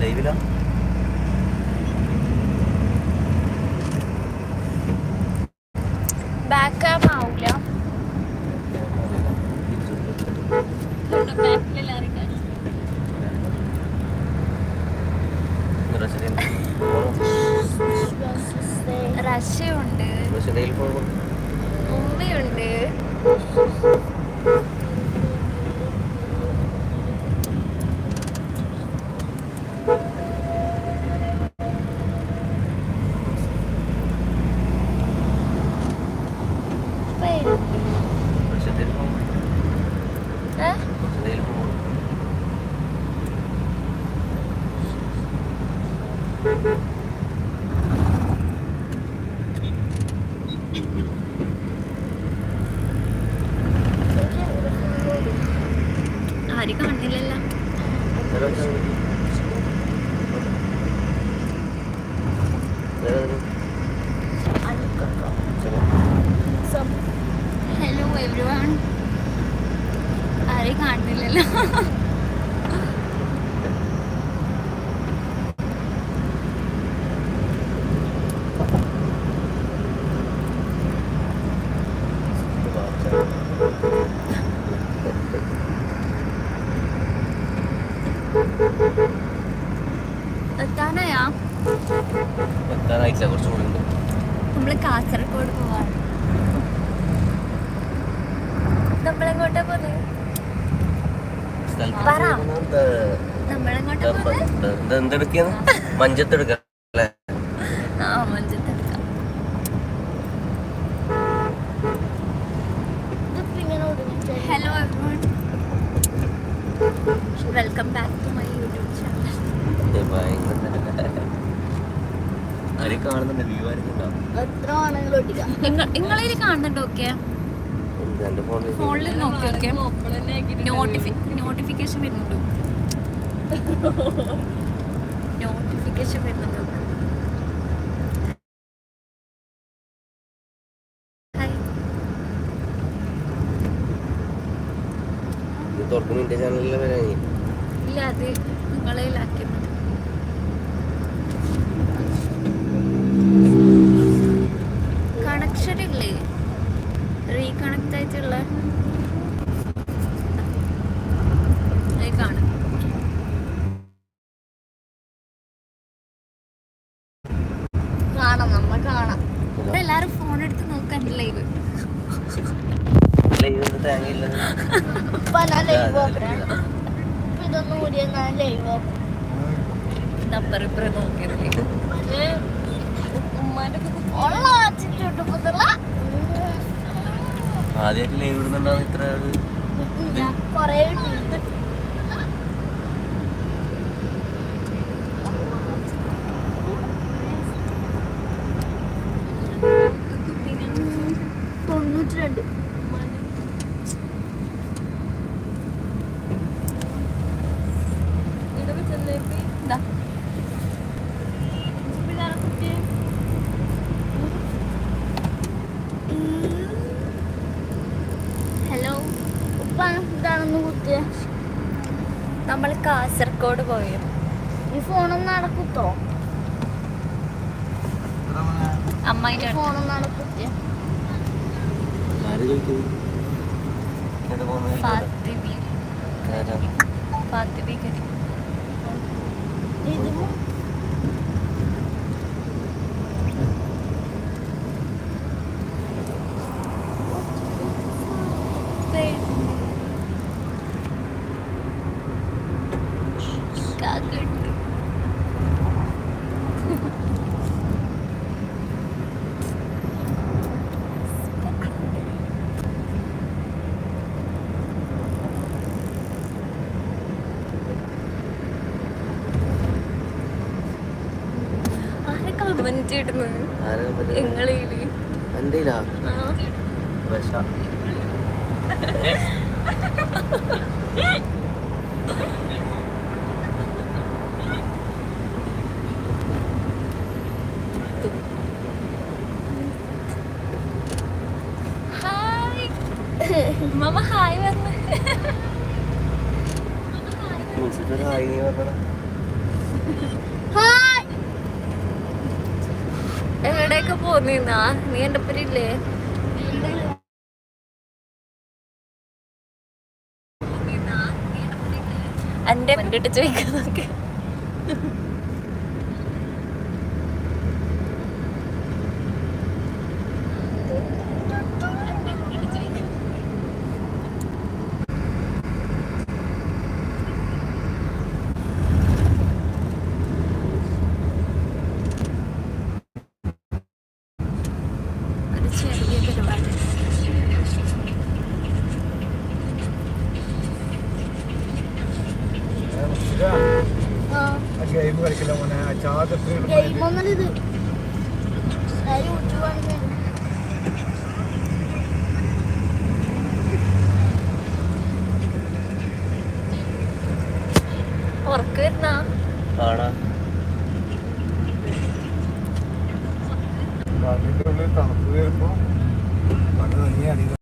ലൈവിലാ? റഷ്യയുണ്ട് ഉമ്മയുണ്ട് ആരും കണ്ടില്ലല്ലോ ഹലോ ആരെയും കാണുന്നില്ലല്ലോ. എന്തെടുക്കാന്ന് മഞ്ചത്തെടുക്ക അല്ലേ? Hello everyone welcome back to my YouTube channel ആരെയും കാണുന്നുണ്ട്? വ്യൂ ഫോണിൽ നോക്കി ഒക്കെ നോട്ടിഫിക്കേഷൻ വരുന്നുണ്ട് നോട്ടിഫിക്കേഷൻ വരുന്നുണ്ട്. തുറക്കുന്ന എന്റെ ചാനലിലെ വരാൻ ഇല്ല അത് നിങ്ങളേലാക്കിയത് കണക്ഷൻ ഇല്ലേ റീകണക്ട് ആയിട്ടുള്ള കാണാം കാണാം. നമ്മ കാണാം ഇവിടെ എല്ലാരും ഫോൺ എടുത്ത് നോക്കാൻ ലൈവ് ഇതൊന്നും തേങ്ങയില്ല ഇപ്പൊ ഞാൻ ആദ്യമായിട്ട് ലൈവ് ഇടുന്നുണ്ടാവും ഇത്ര തൊണ്ണൂറ്റി രണ്ട് ഇതാ ഹലോ ഉപ്പ ഇതാണെന്ന് കുത്തിയ നമ്മൾ കാസർഗോഡ് പോയി. ഈ ഫോണൊന്നും നടക്കുത്തോ അമ്മായിട്ട് ഫോണൊന്നും ഇത് കാക്കട്ട് ആരെ കമന്റ് ഇടുന്നത്. ഹായ്. മമ്മ ഹായ് പറഞ്ഞു. ഹായ് നീ പറഞ്ഞടാ ഹായ് എവിടെയൊക്കെ പോന്നിന്നാ നീ എന്റെ ഒപ്പരില്ലേ എന്റെ കണ്ടിട്ട് ചോദിക്കാൻ ഒരു 大哥你也离了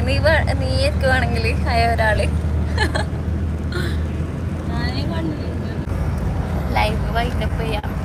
നീ നീ എത്തുവാണെങ്കിൽ ആയ ഒരാൾ. ലൈവ് വൈൻഡപ്പ് ചെയ്യാം.